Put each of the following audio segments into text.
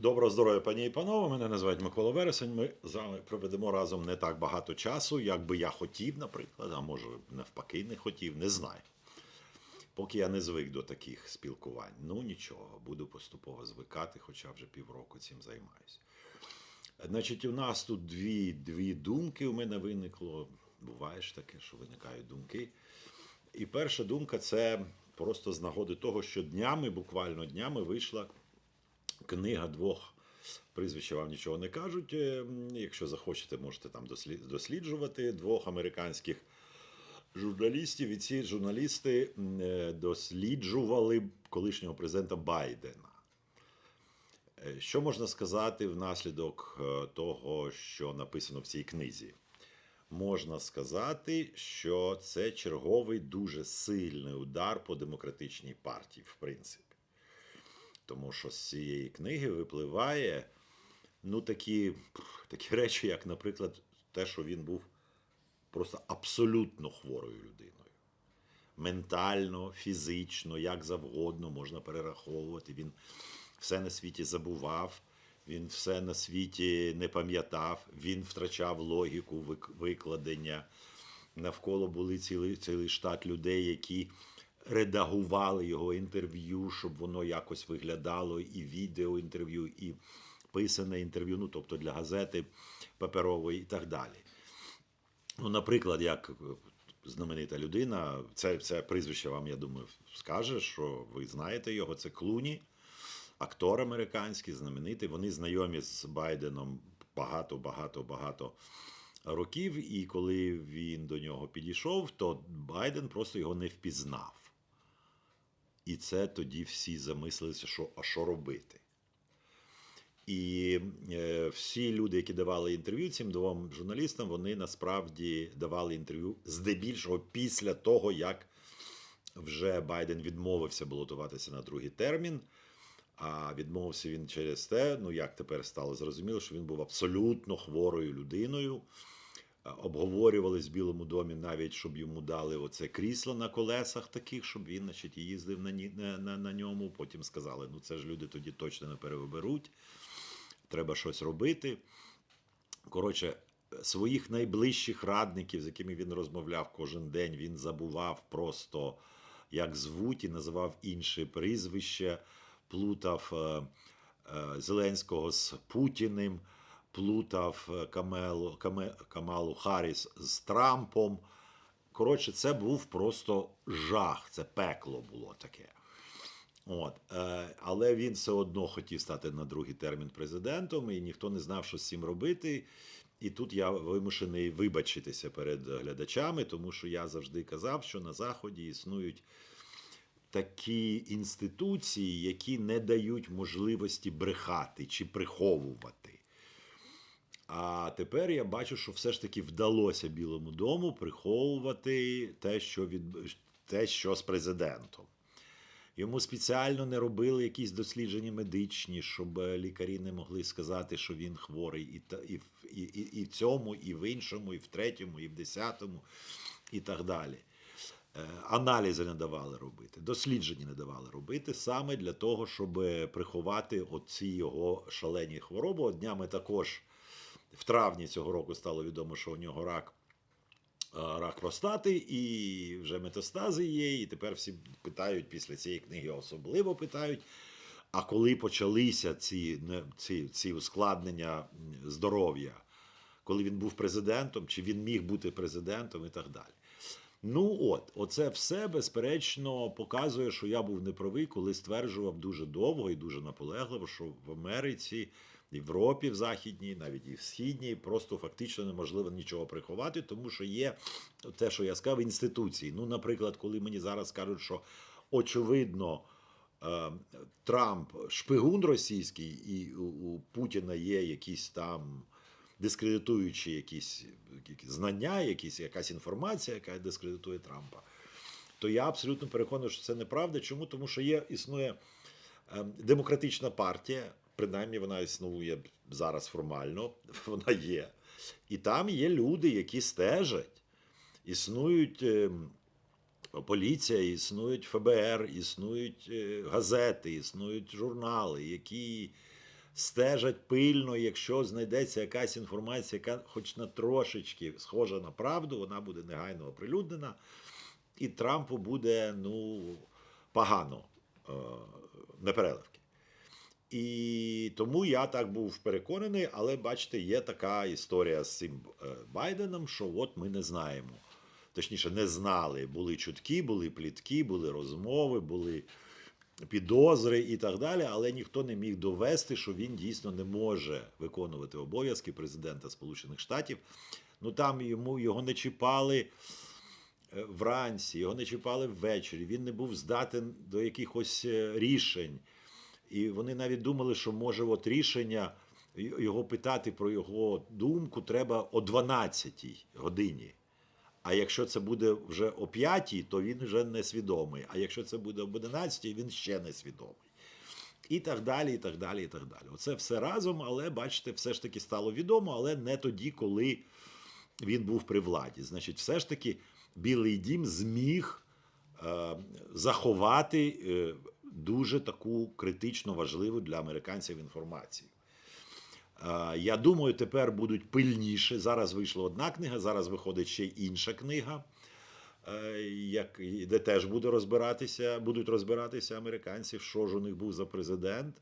Доброго здоров'я, пані і панове. Мене називають Микола Вересень. Ми з вами проведемо разом не так багато часу, як би я хотів, наприклад, а може навпаки не хотів, не знаю. Поки я не звик до таких спілкувань. Ну нічого, буду поступово звикати, хоча вже півроку цим займаюся. Значить, у нас тут дві, дві думки у мене виникло. Буває ж таке, що виникають думки. І перша думка це просто з нагоди того, що днями, буквально днями, вийшла книга двох прізвища вам нічого не кажуть. Е, Якщо захочете, можете там досліджувати двох американських журналістів. І ці журналісти е, досліджували колишнього президента Байдена. Е, Що можна сказати внаслідок того, що написано в цій книзі? Можна сказати, що це черговий дуже сильний удар по демократичній партії, в принципі. Тому що з цієї книги випливає ну, такі, такі речі, як, наприклад, те, що він був просто абсолютно хворою людиною. Ментально, фізично, як завгодно можна перераховувати. Він все на світі забував, він все на світі не пам'ятав, він втрачав логіку викладення. Навколо були цілий, цілий штат людей, які редагували його інтерв'ю, щоб воно якось виглядало, і відеоінтерв'ю, і писане інтерв'ю, ну тобто для газети паперової і так далі. Ну, наприклад, як знаменита людина, це, це прізвище вам, я думаю, скаже, що ви знаєте його, це Клуні, актор американський, знаменитий. Вони знайомі з Байденом багато, багато, багато років. І коли він до нього підійшов, то Байден просто його не впізнав. І це тоді всі замислилися, що а що робити. І е, всі люди, які давали інтерв'ю цим двом журналістам, вони насправді давали інтерв'ю здебільшого після того, як вже Байден відмовився балотуватися на другий термін. А відмовився він через те, ну як тепер стало зрозуміло, що він був абсолютно хворою людиною. Е, Обговорювались в Білому домі навіть, щоб йому дали оце крісло на колесах таких, щоб він значить, їздив на, на, на, на ньому. Потім сказали, ну це ж люди тоді точно не перевиберуть, треба щось робити. Коротше, своїх найближчих радників, з якими він розмовляв кожен день, він забував просто, як звуть, і називав інші прізвища, плутав е, е, Зеленського з Путіним, плутав е, Камелу, Каме, Камалу Харріс з Трампом. Коротше, це був просто жах, це пекло було таке. От, е, але він все одно хотів стати на другий термін президентом, і ніхто не знав, що з цим робити. І тут я вимушений вибачитися перед глядачами, тому що я завжди казав, що на Заході існують такі інституції, які не дають можливості брехати чи приховувати. А тепер я бачу, що все ж таки вдалося Білому дому приховувати те, що від те, що з президентом. Йому спеціально не робили якісь дослідження медичні, щоб е, лікарі не могли сказати, що він хворий і, і, і, і, в цьому, і в іншому, і в третьому, і в десятому, і так далі. Е, Аналізи не давали робити, дослідження не давали робити саме для того, щоб е, приховати оці його шалені хвороби. Днями також в травні цього року стало відомо, що у нього рак е, рак простати, і вже метастази є. І тепер всі питають після цієї книги, особливо питають. А коли почалися ці, ці, ці ускладнення здоров'я, коли він був президентом, чи він міг бути президентом і так далі. Ну от, оце все безперечно показує, що я був неправий, коли стверджував дуже довго і дуже наполегливо, що в Америці, Європі, в Західній, навіть і в Східній, просто фактично неможливо нічого приховати, тому що є те, що я сказав, інституції. Ну, наприклад, коли мені зараз кажуть, що очевидно. е, Трамп шпигун російський, і у, Путіна є якісь там дискредитуючі якісь, знання, якісь, якась інформація, яка дискредитує Трампа, то я абсолютно переконаний, що це неправда. Чому? Тому що є, існує е, демократична партія, принаймні вона існує зараз формально, вона є. І там є люди, які стежать, існують. е, Поліція, існують ФБР, існують е, газети, існують журнали, які стежать пильно, якщо знайдеться якась інформація, яка хоч на трошечки схожа на правду, вона буде негайно оприлюднена, і Трампу буде ну, погано е, непереливки. І тому я так був переконаний, але бачите, є така історія з цим е, Байденом, що от ми не знаємо. Точніше, не знали. Були чутки, були плітки, були розмови, були підозри і так далі, але ніхто не міг довести, що він дійсно не може виконувати обов'язки президента Сполучених Штатів. Ну там йому його не чіпали е, вранці, його не чіпали ввечері. Він не був здатен до якихось е, рішень. І вони навіть думали, що може от рішення його питати про його думку треба о 12 годині. А якщо це буде вже о 5, то він вже несвідомий. А якщо це буде об 11, він ще несвідомий. І так далі, і так далі, і так далі. Оце все разом, але бачите, все ж таки стало відомо, але не тоді, коли він був при владі. Значить, все ж таки Білий дім зміг е, заховати е, дуже таку критично важливу для американців інформацію. Е, Я думаю, тепер будуть пильніше. Зараз вийшла одна книга, зараз виходить ще інша книга, е, де теж буде розбиратися, будуть розбиратися американці, що ж у них був за президент.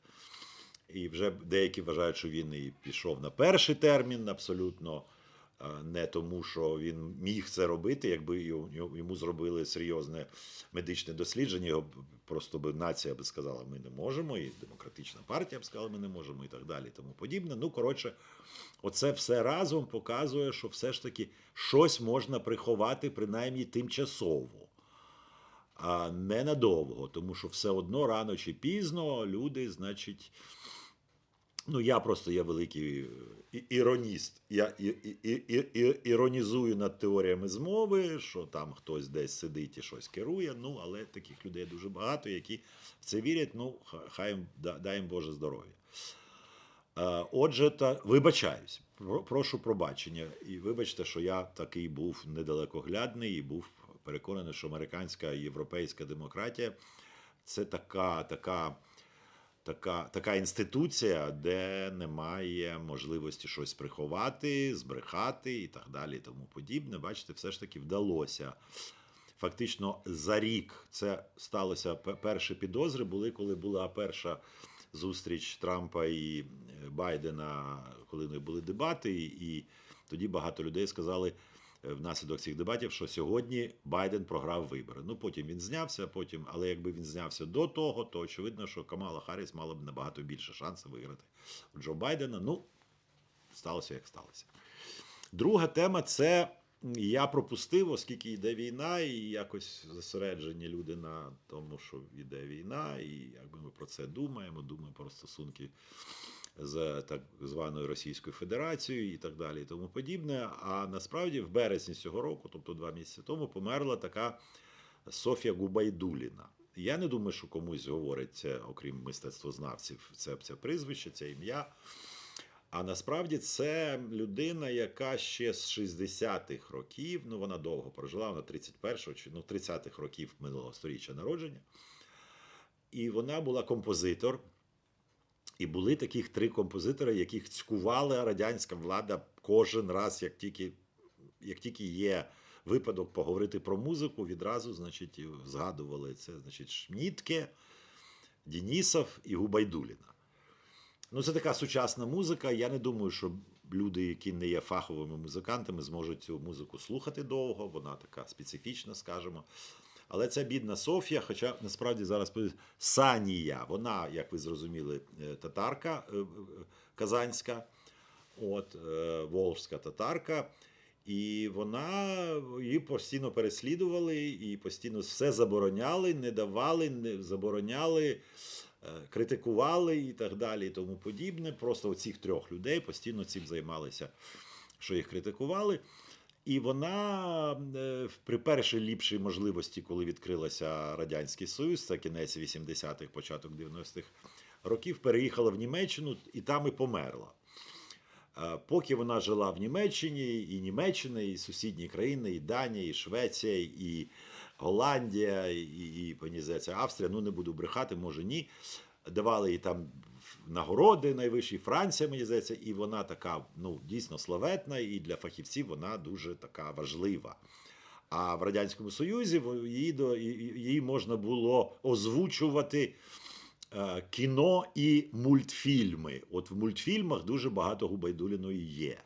І вже деякі вважають, що він і пішов на перший термін абсолютно не тому, що він міг це робити, якби йому зробили серйозне медичне дослідження, його просто би нація би сказала, ми не можемо, і демократична партія б сказала, ми не можемо, і так далі, і тому подібне. Ну, коротше, оце все разом показує, що все ж таки щось можна приховати, принаймні тимчасово. А не надовго, тому що все одно рано чи пізно люди, значить, Ну, я просто я великий е, іроніст. Я і, і, і, і, іронізую над теоріями змови, що там хтось десь сидить і щось керує. Ну, але таких людей дуже багато, які в це вірять. Ну, хай їм дай їм Боже здоров'я. Е, Отже, та вибачаюсь, прошу пробачення. І вибачте, що я такий був недалекоглядний і був переконаний, що американська і європейська демократія це така, така така, така інституція, де немає можливості щось приховати, збрехати і так далі, і тому подібне. Бачите, все ж таки вдалося. Фактично за рік це сталося. пе- Перші підозри були, коли була перша зустріч Трампа і е, Байдена, коли них були дебати, і, тоді багато людей сказали внаслідок цих дебатів, що сьогодні Байден програв вибори. Ну потім він знявся, потім, але якби він знявся до того, то очевидно, що Камала Харріс мала б набагато більше шансів виграти Джо Байдена. Ну, сталося як сталося. Друга тема це я пропустив, оскільки йде війна, і якось зосереджені люди на тому, що йде війна, і якби ми про це думаємо, думаємо про стосунки з так званою Російською Федерацією і так далі, і тому подібне. А насправді в березні цього року, тобто два місяці тому, померла така Софія Губайдуліна. Я не думаю, що комусь говорить окрім мистецтвознавців, це, це прізвище, це ім'я. А насправді це людина, яка ще з 60-х років, ну вона довго прожила, вона 31-го чи ну 30-х років минулого століття народження. І вона була композитор. І були таких три композитори, яких цькувала радянська влада кожен раз, як тільки, як тільки є випадок поговорити про музику, відразу, значить, згадували це, значить, Шмітке, Дінісов і Губайдуліна. Ну, це така сучасна музика. Я не думаю, що люди, які не є фаховими музикантами, зможуть цю музику слухати довго. Вона така специфічна, скажімо. Але ця бідна Софія, хоча насправді зараз Санія, вона, як ви зрозуміли, е, татарка е, е, казанська, от, волжська татарка. І вона її постійно переслідували і постійно все забороняли, не давали, не забороняли, критикували і так далі, і тому подібне. Просто оцих трьох людей постійно цим займалися, що їх критикували. І вона е, при першій ліпшій можливості, коли відкрилася Радянський Союз, це кінець 80-х, початок 90-х років, переїхала в Німеччину і там і померла. Е, Поки вона жила в Німеччині, і Німеччина, і сусідні країни, і Данія, і Швеція, і Голландія, і, і мені Австрія, ну не буду брехати, може ні. Давали їй там нагороди найвищі, Франція, мені здається, і вона така ну, дійсно славетна, і для фахівців вона дуже така важлива. А в Радянському Союзі її, її можна було озвучувати е, кіно і мультфільми. От в мультфільмах дуже багато Губайдуліної є.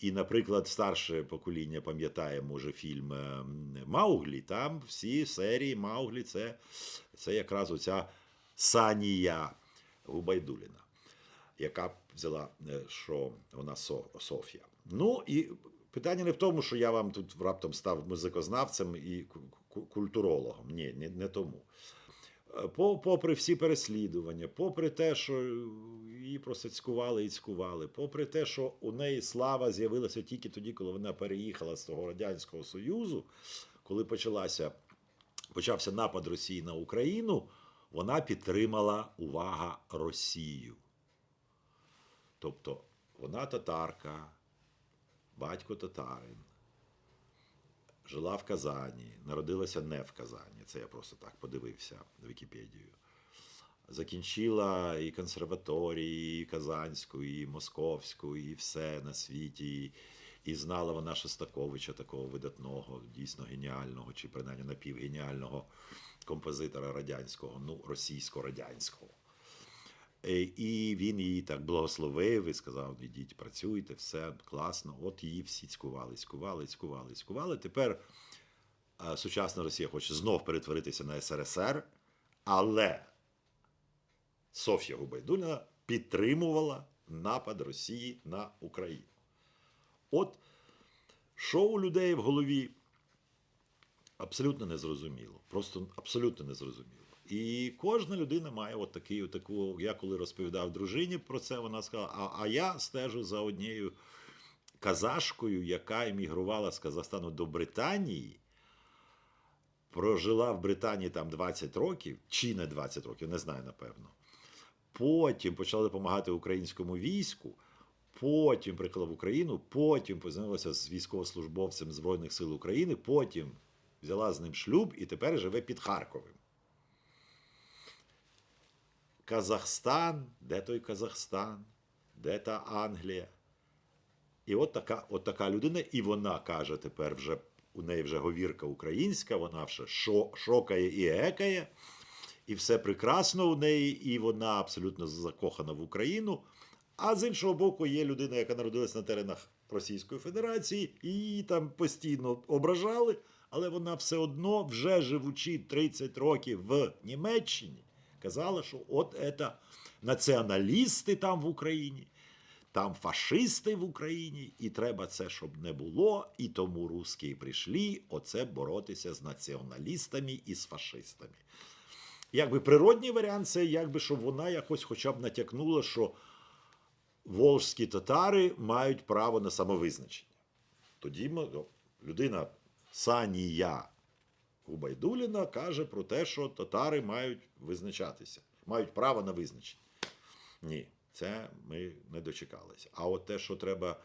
І, наприклад, старше покоління пам'ятає, може, фільм е, Мауглі. Там всі серії Мауглі це, це якраз оця Санія Губайдуліна, яка взяла, е, що вона Со- Софія. Ну і питання не в тому, що я вам тут раптом став музикознавцем і ку- ку- культурологом. Ні, не, не тому. Е, По- Попри всі переслідування, попри те, що її просто цькували і цькували, попри те, що у неї слава з'явилася тільки тоді, коли вона переїхала з того Радянського Союзу, коли почалася, почався напад Росії на Україну, вона підтримала увага Росію. Тобто вона татарка, батько татарин, жила в Казані, народилася не в Казані. Це я просто так подивився Вікіпедію. Закінчила і консерваторії, і Казанську, і Московську, і все на світі. І знала вона Шостаковича, такого видатного, дійсно геніального, чи принаймні напівгеніального композитора радянського, ну, російсько-радянського. Е, І він її так благословив і сказав: ідіть, працюйте, все класно. От її всі цькували, цькували, цькували, цькували. Тепер е, сучасна Росія хоче знов перетворитися на СРСР, але Софія Губайдуліна підтримувала напад Росії на Україну. От що у людей в голові абсолютно незрозуміло. Просто абсолютно незрозуміло. І кожна людина має от такий, от таку. Я коли розповідав дружині про це, вона сказала: а, а я стежу за однією казашкою, яка емігрувала з Казахстану до Британії, прожила в Британії там 20 років, чи не 20 років, не знаю, напевно. Потім почала допомагати українському війську. Потім приїхала в Україну, потім познайомилася з військовослужбовцем Збройних сил України, потім взяла з ним шлюб і тепер живе під Харковом. Казахстан, де той Казахстан, де та Англія. І от така, от така людина, і вона каже тепер вже у неї вже говірка українська, вона вже шо, шокає і екає, і все прекрасно у неї, і вона абсолютно закохана в Україну. А з іншого боку, є людина, яка народилася на теренах Російської Федерації, її там постійно ображали, але вона все одно, вже живучи 30 років в Німеччині, казала, що от це націоналісти там в Україні, там фашисти в Україні, і треба це, щоб не було. І тому русські прийшли оце боротися з націоналістами і з фашистами. Якби природній варіант, це якби щоб вона якось хоча б натякнула, що волжські татари мають право на самовизначення. Тоді ну, людина Санія Губайдуліна каже про те, що татари мають визначатися, мають право на визначення. Ні, це ми не дочекалися. А от те, що треба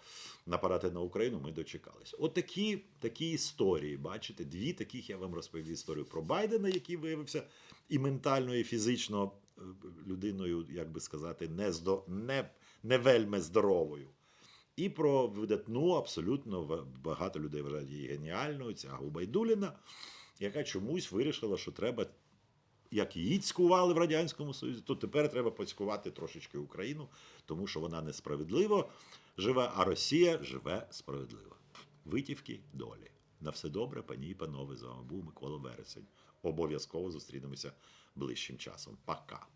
нападати на Україну, ми дочекалися. От такі, такі історії, бачите, дві таких я вам розповів історію про Байдена, який виявився і ментально, і фізично е, людиною, як би сказати, не, здо, не, не вельми здоровою. І про видатну, абсолютно багато людей вважають її геніальною, ця Губайдуліна, яка чомусь вирішила, що треба, як її цькували в Радянському Союзі, то тепер треба поцькувати трошечки Україну, тому що вона несправедливо живе, а Росія живе справедливо. Витівки долі. На все добре, пані і панове. З вами був Микола Вересень. Обов'язково зустрінемося ближчим часом. Пока.